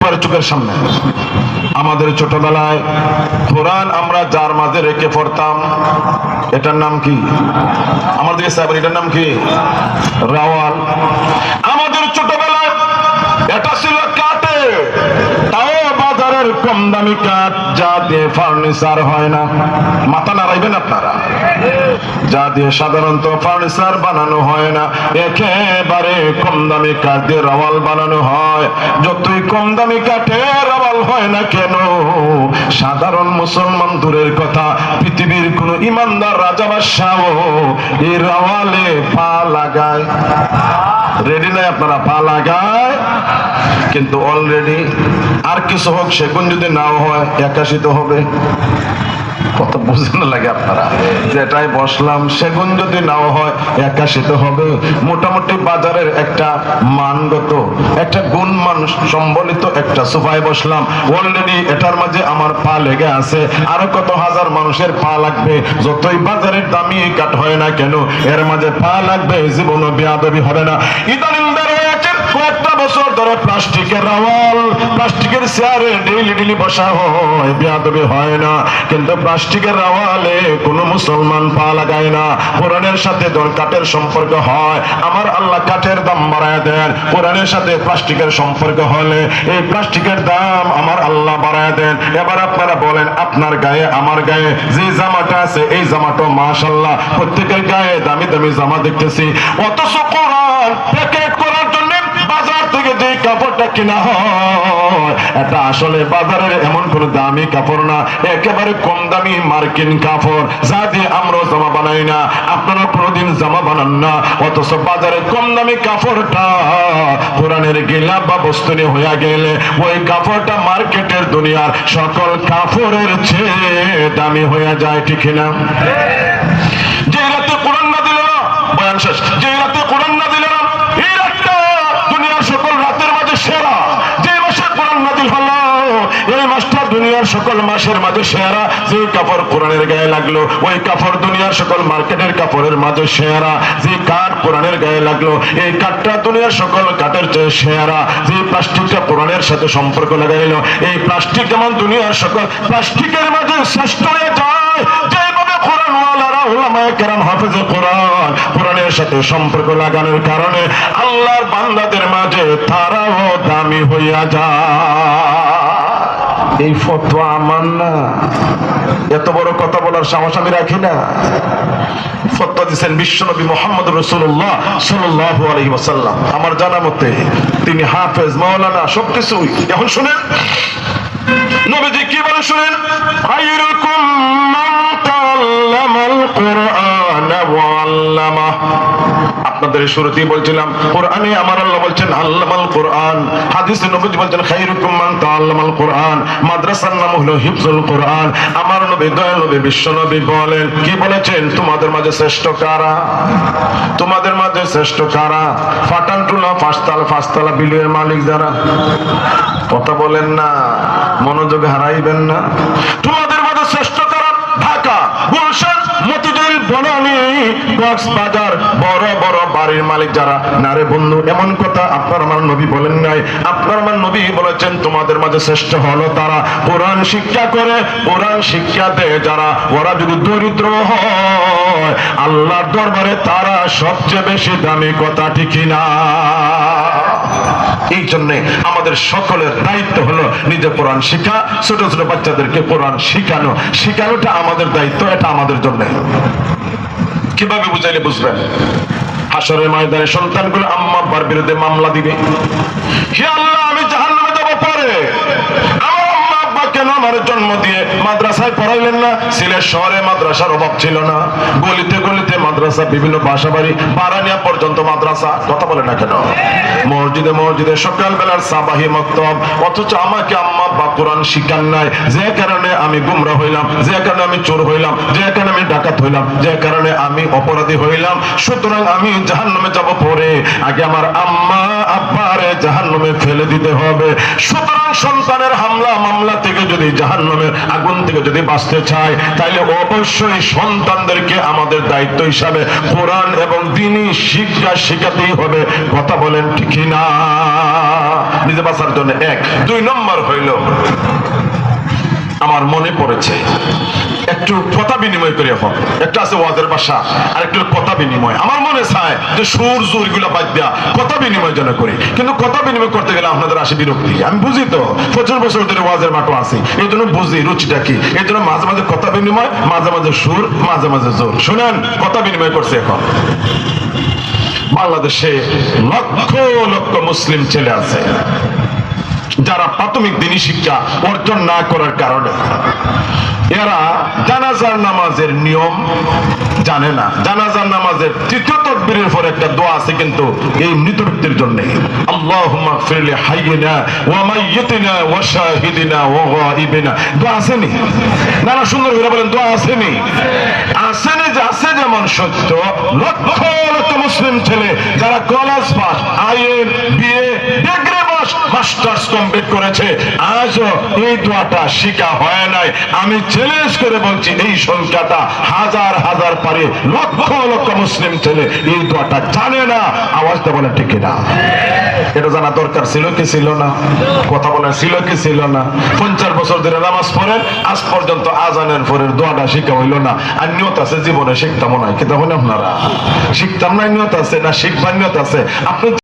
চোখের সামনে। আমাদের ছোটবেলায় কোরআন আমরা যার মাঝে রেখে পড়তাম, এটার নাম কি? আমাদের সাহেব, এটার নাম কি? রাওয়াল। আমাদের ছোটবেলায় এটা ছিল বাজারের কম দামি কাঠ, যা দিয়ে ফার্নিচার হয় না। মাথা নাড়াইবেন আপনারা? যা দিয়ে সাধারণত ফার্নিচার বানানো হয় না, একেবারে কম দামি কাঠ দিয়ে রাওয়াল বানানো হয়। যতই কম দামি কাঠে রাওয়াল হয় না কেন, সাধারণ মুসলমান দূরের কথা, পৃথিবীর কোন ইমানদার রাজা বাদশাহ এই রাওয়ালে পা লাগায়। রেডি নাই আপনারা, পা লাগায়। কিন্তু অলরেডি আর কিছু হোক সেগুন যদি নাও হয়, একাশিত হবে। কত বোঝানো লাগে আপনারা? যেটাই বসলাম, সেগুন যদি নাও হয়, একাশিত হবে। মোটামুটি বাজারের একটা মানগত, একটা গুণ মান সম্বলিত একটা সোফায় বসলাম। অলরেডি এটার মাঝে আমার পা লেগে আছে। আরও কত হাজার মানুষের পা লাগবে? যতই বাজারের দামি কাঠ হয় না কেন, এর মাঝে পা লাগবে জীবন বেয়াদবি হবে না। ইদানিং বছর ধরে প্লাস্টিকের রাওয়াল, প্লাস্টিকের চেয়ারে ডেইলি ডেইলি বসা হয়, বেয়াদবি হয় না। কিন্তু প্লাস্টিকের রাওয়ালে কোনো মুসলমান পা লাগায় না। কোরআনের সাথে কাঠের সম্পর্ক হয়, আমার আল্লাহ কাঠের দাম বাড়ায় দেন। কোরআনের সাথে প্লাস্টিকের সম্পর্ক হলে এই প্লাস্টিকের দাম আমার আল্লাহ বাড়ায় দেন। এবার আপনারা বলেন, আপনার গায়ে, আমার গায়ে, যে জামাটা আছে, এই জামাটা মাশাল্লাহ প্রত্যেকের গায়ে দামি দামি জামা দেখতেছি। অথচ কোরআন প্যাকেট করার জন্য বাজার থেকে যে কাপড়টা কিনা এটা আসলে বাজারের এমন কোন দামি কাপড় না, একেবারে কম দামি মার্কিন কাপড়। যা দিয়ে আমরাও জামা বানাই না আপনারা কোনোদিন জামা বানান না, অথচ বাজারে কম দামি কাপড়টা কোরআনের গিলা বা বস্তু নিয়ে হইয়া গেলে ওই কাপড়টা মার্কেটের দুনিয়ার সকল কাপড়ের চেয়ে দামি হইয়া যায়, ঠিক না যে রাতে কোরআন না দিল না বয়ান শেষ। যে রাতে কোরআন না দিল না এই রাতটা দুনিয়ার সকল রাতের মাঝে সেরা যে মাসে কোরআন নাজিল হলো এই মাসটা দুনিয়ার সকল মাঝে সেরা যে কাপড় কোরআনের গায়ে লাগল, ওই কাপড় দুনিয়ার সকল মার্কেটের কাপড়ের মাঝে সেরা যে কাঠ কোরআনের গায়ে লাগল, এই কাঠটা দুনিয়ার সকল কাঠের চেয়ে সেরা যে প্লাস্টিকটা কোরআনের সাথে সম্পর্ক লাগাইলো, এই প্লাস্টিক যেমন দুনিয়ার সকল প্লাস্টিকের মাঝে শ্রেষ্ঠ হয়ে যায় কারণে আল্লাহর বান্দাদের মাঝে তারাও দামি হইয়া যায়। এই ফতোয়া আমার না। এত বড় কথা বলার সাহস আমি রাখি না। ফতোয়া দিচ্ছেন বিশ্বনবী মোহাম্মদ রসুল্লাহ সাল্লাহ আলহি আমার জানা মতে তিনি হাফেজ, মাওলানা, সবকিছুই। এখন শুনেন। নবীজি কি বলে শুনেন? আপনাদের শুরুতেই বলছিলাম, কোরআনে আমার আল্লাহ বলছেন, আল্লামাল কোরআন। হাদিসে নবীজি বলছেন খায়রুকুম মান তাআল্লামাল কোরআন। মাদ্রাসার নাম হলো হিফজুল কোরআন। আমার নবী, দয়াল নবী, বিশ্ব নবী বলেন, কি বলেছেন? তোমাদের মাঝে শ্রেষ্ঠ কারা? তোমাদের মাঝে শ্রেষ্ঠ কারা? ফাটানটুলা ফাস্তাল, ফাস্তালা, বিলের মালিক যারা। কথা বলেন না, মনোযোগ হারাইবেন না। তোমাদের মধ্যে শ্রেষ্ঠ কারণ ঢাকা, গুলশান, মতিঝিল বনানী কক্সবাজার, বড় বড় বাড়ির মালিক যারা। নারে বন্ধু, এমন কথা আপনার আমার নবী বলেন নাই। আপনার আমার নবী বলেছেন, তোমাদের মাঝে শ্রেষ্ঠ হলো তারা। কোরআন শিক্ষা করে, কোরআন শিক্ষা দেয় যারা। ওরা যদি দরিদ্র হয়, আল্লাহর দরবারে তারা সবচেয়ে বেশি দামি কথা ঠিকই না। এই জন্যে আমাদের সকলের দায়িত্ব হলো নিজে কোরআন শিখা, ছোট ছোট বাচ্চাদেরকে কোরআন শিখানো। শিখানোটা আমাদের দায়িত্ব, এটা আমাদের জন্য। কীভাবে বুঝাইলে বুঝবেন? হাসরের ময়দানে সন্তানগুলো আম্মা আব্বার বিরুদ্ধে মামলা দিবে। হে আল্লাহ, আমি জাহান্নামে যাব পরে। আমার আম্মা আব্বা কেন আমার জন্ম দিয়ে মাদ্রাসায় পড়াইলেন না, সিলেট শহরে মাদ্রাসার অভাব ছিল না। গলিতে গলিতে মাদ্রাসা, বিভিন্ন বাসা বাড়ি বারানিয়া পর্যন্ত মাদ্রাসা, কথা বলে না কেন? মসজিদে মসজিদে সকাল বেলার সাবাহি মক্তব, অথচ আমাকে আম্মা আব্বা কোরআন শিখান নাই। যে কারণে আমি গুমরা হইলাম, যে কারণে আমি চোর হইলাম, যে কারণে আমি ডাকাত হইলাম, যে কারণে আমি অপরাধী হইলাম। সুতরাং আমি জাহান্নামে যাব পরে, আগে আমার আম্মা, আব্বারে জাহান্নামে ফেলে দিতে হবে। সুতরাং সন্তানের হামলা মামলা থেকে যদি জাহান্নামের আগুন থেকে যদি বাঁচতে চায় তাহলে অবশ্যই সন্তানদেরকে আমাদের দায়িত্ব হিসাবে কোরআন এবং দিনই শিক্ষা শেখাতেই হবে। কথা বলেন ঠিক না নিজে বাঁচার জন্য এক। দুই নম্বর হইল, আমার মনে পড়েছে একটু কথা বিনিময় করে এখন একটা আছে ওয়াজের বাসা আর একটু কথা বিনিময়। আমার মনে চায় যে সুর জোরগুলা বাদ দেওয়া কথা বিনিময় যেন করি। কিন্তু কথা বিনিময় করতে গেলে আপনাদের আসে বিরক্তি। আমি বুঝি তো, প্রচুর বছর ধরে ওয়াজের মাঠও আছি। এই জন্য বুঝি রুচিটা কি। এই জন্য মাঝে মাঝে কথা বিনিময়, মাঝে মাঝে সুর, মাঝে মাঝে জোর। শুনেন, কথা বিনিময় করছে এখন। বাংলাদেশে লক্ষ লক্ষ মুসলিম ছেলে আছে, যারা প্রাথমিক দিনই শিক্ষা অর্জন না করার কারণে। এরা জানাজার নামাজের নিয়ম জানে না। জানাজার নামাজের তৃতীয় তকবীরের পর একটা দোয়া আছে কিন্তু এই মৃত ব্যক্তির জন্য। আল্লাহুম্মা দোয়া না? না সুন্দর বলেন, দোয়া যে আছে যেমন সত্য। লক্ষ লক্ষ মুসলিম ছেলে যারা college pass BA masters complete করেছে। আজও এই দোয়াটা শিখা হয় নাই। আমি চ্যালেঞ্জ করে বলছি, এই সংখ্যাটা হাজার হাজার পারে লক্ষ লক্ষ মুসলিম ছেলে এই দোয়াটা জানে না, আওয়াজটা বলে ঠিক না এটা জানা দরকার ছিল কি ছিল না? কথা বলে ছিল কি ছিল না? পঞ্চাশ বছর ধরে নামাজ পড়েন, আজ পর্যন্ত আজানের পরের দোয়াটা শিখা হইল না। আর নিয়ত আছে, জীবনে শিখতাম নয় কি আপনারা? শিখতাম না নিয়ত আছে না শিখবার নিয়ত আছে? আপনি